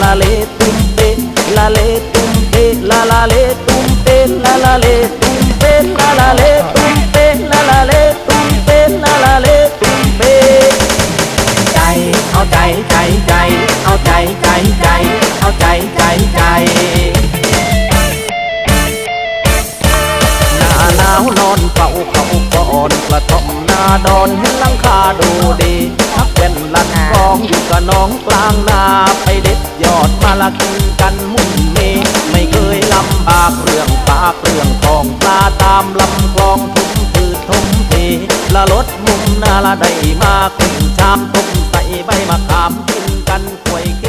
la le tum te la le tum te la la le tum te la la le tum te la la le tum te la la le tum te la la le tum te ใจเอาใจใจใจเอาใจใจใจเอาใจใจใจหน้าหนาวนอนเฝ้าเขาก่อนกระท่อมนาดอนเห็นลังคาดูดีทักเป็นลันกองอยู่กับน้องกลางนา ด็ดยอดมาละกินกันมุ่นเมไม่เคยลำบากเรื่องปลาเรื่องทองปลาตามลำคลองทุ่มพืชทุ่มเทละลดมุมนาละได้มาขึ้นชามต้มใส่ใบมะขามกินกันควยเค